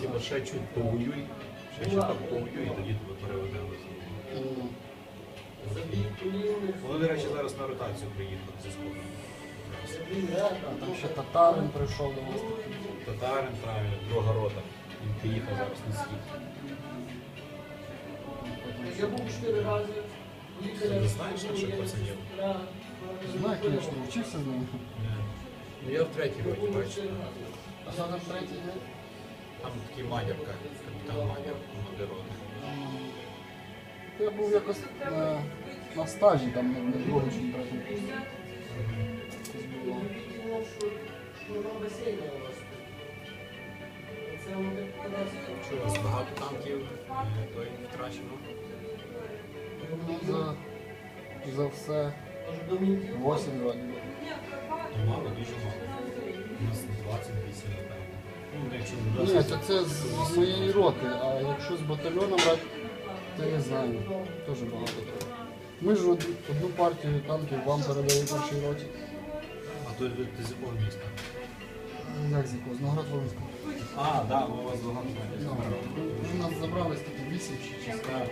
типу, ще чуть повоюй, ще чуть так повоюй, і тоді тебе переведемо. М, Вони, до речі, зараз на ротацію приїхали зі сходу. а Там ще татарин прийшов до нас. Татарин, правильно, друга рота. Він приїхав зараз на схід. Я був чотири рази. Ти не знаєш наших пацанів? Знаю, звісно, вчився з ними. Ну я в третій роті бачу. А що там третій? Там такий мадярка, капітан Мадяр, командир роти. Я був якось на, на стажі там чи. Якось було. Це воно так. Що у вас багато танків е, той втрачено? Ну, за, за все Тож Домініків. 8 вроді. Ну, мало, дуже мало. У нас 28, напевно. Ну, Ні, то це з, моєї роти, а якщо з батальйоном брати, то я знаю. Теж багато треба. Ми ж од- одну партію танків вам передали першій роті. А то ти з якого міста? Як з якого? З Наград Волинського. А, так, да, у вас багато Ну, ви нас забрали з таких вісім чи 6. Так,